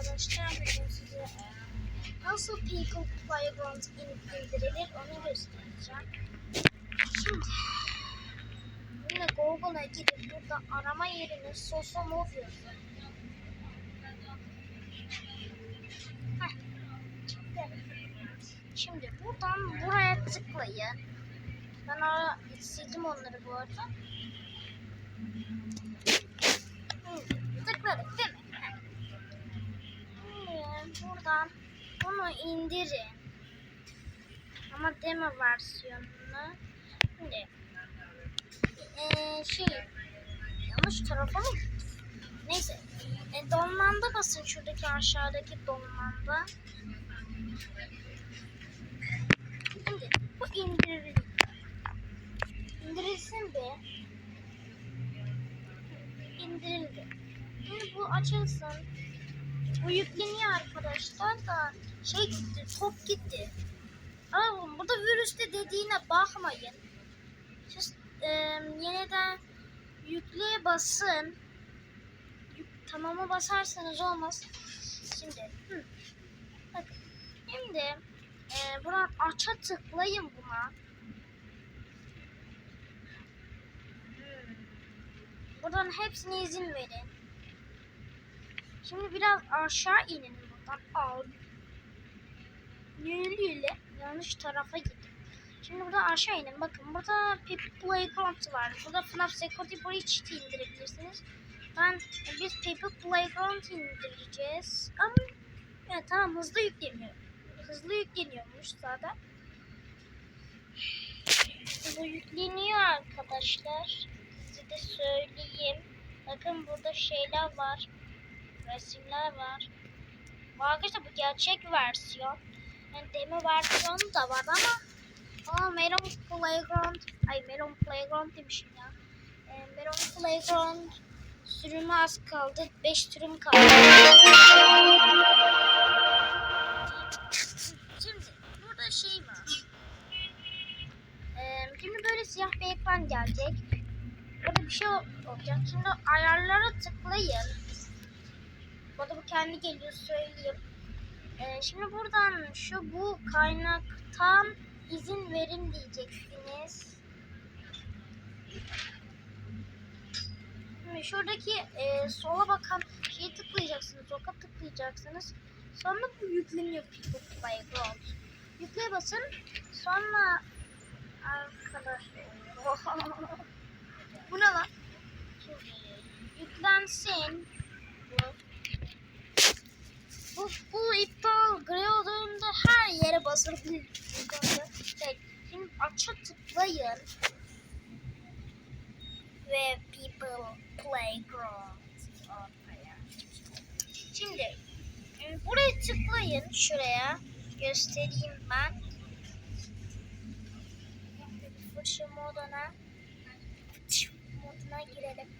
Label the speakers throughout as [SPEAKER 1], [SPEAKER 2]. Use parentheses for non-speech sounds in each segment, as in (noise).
[SPEAKER 1] arkadaşlar bugün size nasıl People Playground in- indirilir onu göstereceğim. Şimdi yine Google'a gidip burada arama yerine Sosomov yazın. Şimdi buradan buraya tıklayın. Ben ara sildim onları bu arada. Tıkladık değil mi? Şimdi buradan bunu indirin. Ama demo versiyonunu. Şimdi eee şey yanlış tarafa mı? Neyse. E, donmanda basın şuradaki aşağıdaki donmanda. Şimdi bu indirildi. İndirilsin be. İndirildi. Şimdi bu açılsın. Bu yükleniyor arkadaşlar da şey gitti, top gitti. Ama burada virüste dediğine bakmayın. Siz e, yeniden yükleye basın. Yük, tamama basarsanız olmaz. Şimdi hı. Bakın. Şimdi e, buradan aça tıklayın buna. Buradan hepsine izin verin. Şimdi biraz aşağı inin buradan. Al. Yürüyle yanlış tarafa gidin. Şimdi burada aşağı inin. Bakın burada People Playground var. Burada FNAF Security Breach'i indirebilirsiniz. Ben biz People Playground indireceğiz. Ama evet, tamam hızlı yükleniyor. Hızlı yükleniyormuş zaten. Bu yükleniyor arkadaşlar. Size de söyleyeyim. Bakın burada şeyler var. Resimler var. Bu arkadaşlar bu gerçek versiyon. Yani demo versiyonu da var ama Aa Melon Playground Ay Melon Playground demişim ya. Ee, Melon Playground sürümü az kaldı. 5 sürüm kaldı. Şimdi burada şey var. Ee, şimdi böyle siyah bir ekran gelecek. Burada bir şey olacak. Şimdi ayarlara tıklayın. Burada bu kendi geliyor söyleyeyim. Ee, şimdi buradan şu bu kaynaktan izin verin diyeceksiniz. Şimdi şuradaki e, sola bakan şeyi tıklayacaksınız. Oka tıklayacaksınız. Sonra bu yükleniyor People Playground. Yükleye basın. Sonra arkadaşlar (laughs) bu ne lan? Yüklensin. Bu. Bu, bu iptal gri olduğunda her yere basılabilir. Şimdi aça tıklayın. Ve People Playground. Şimdi e, buraya tıklayın şuraya. Göstereyim ben. Fırça moduna. Fırça moduna girelim.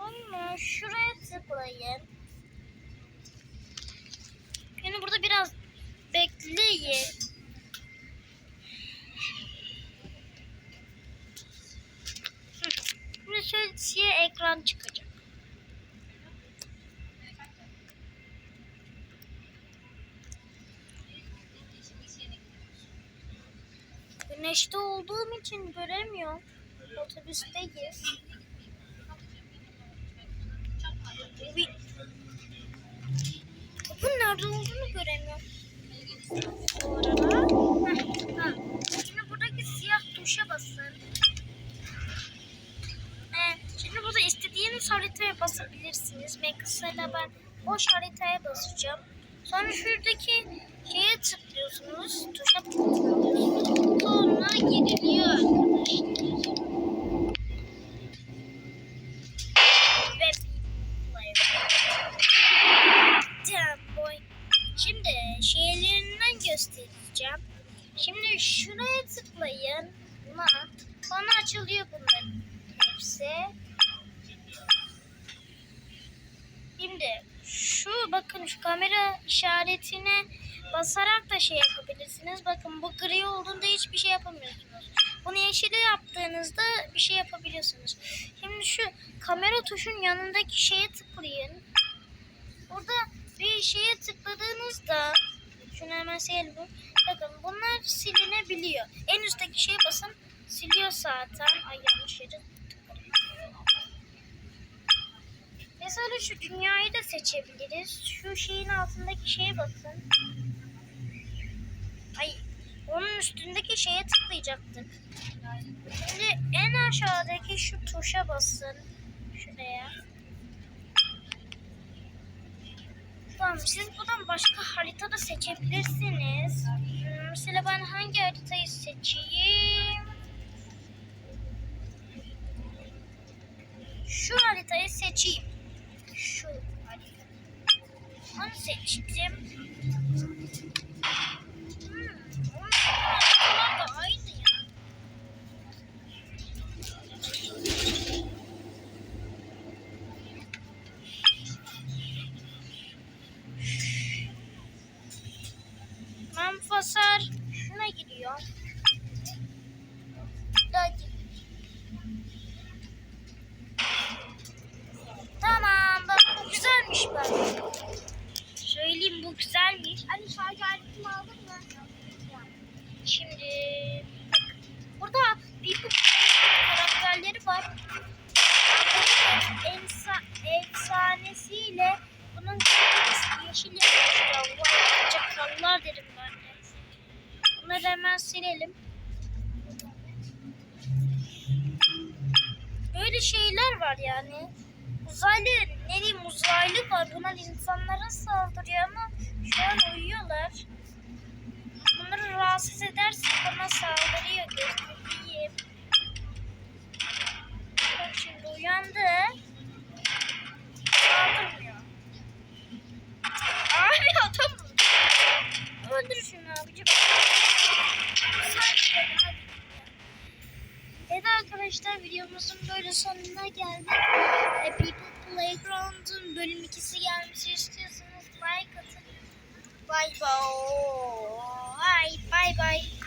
[SPEAKER 1] Sonra şuraya tıklayın. Yani burada biraz bekleyin. Şimdi şöyle siyah ekran çıkacak. Güneşte olduğum için göremiyorum. Otobüsteyiz. Bir... Topun nerede olduğunu göremiyorum. Ha. Şimdi buradaki siyah tuşa basın. Ee, şimdi burada istediğiniz haritaya basabilirsiniz. Mesela ben boş haritaya basacağım. Sonra şuradaki şeye tıklıyorsunuz. Tuşa tıklıyorsunuz. Sonra giriliyor arkadaşlar. Ve Damn boy. Şimdi şeylerinden göstereceğim. Şimdi şuraya tıklayın. Buna. Bana açılıyor bunların hepsi. Şimdi şu bakın şu kamera işaretine basarak da şey yapabilirsiniz. Bakın bu gri olduğunda hiçbir şey yapamıyorsunuz. Bunu yeşile yaptığınızda bir şey yapabiliyorsunuz. Şimdi şu kamera tuşun yanındaki şeye tıklayın. Burada bir şeye tıkladığınızda şunu hemen silelim. Bakın bunlar silinebiliyor. En üstteki şeye basın siliyor zaten. Ay yanlış yere Mesela şu dünyayı da seçebiliriz. Şu şeyin altındaki şeye bakın. Ay onun üstündeki şeye tıklayacaktık. Şimdi en aşağıdaki şu tuşa basın. Şuraya. Tamam siz buradan başka harita da seçebilirsiniz. Hmm, Mesela ben hangi haritayı seçeyim? Şu haritayı seçeyim. Şu harita. Onu seçtim. Manfasar şuna gidiyor. Hadi. Güzelmiş.
[SPEAKER 2] Ali şarj aletini aldın mı?
[SPEAKER 1] Şimdi bak, burada bu karakterleri var. Ensa, efsanesiyle bunun yeşil yapmışlar. Vay çakallar derim ben de. Bunları hemen silelim. Böyle şeyler var yani. Uzaylı, ne diyeyim uzaylı var. Bunlar insanlara saldırıyor ama şu an uyuyorlar. Bunları rahatsız ederse bana saldırıyor göstereyim. Arkadaşlar videomuzun böyle sonuna geldik. E, People Playground'un bölüm 2'si gelmesi istiyorsanız like atın. Bye. Bye bye bye.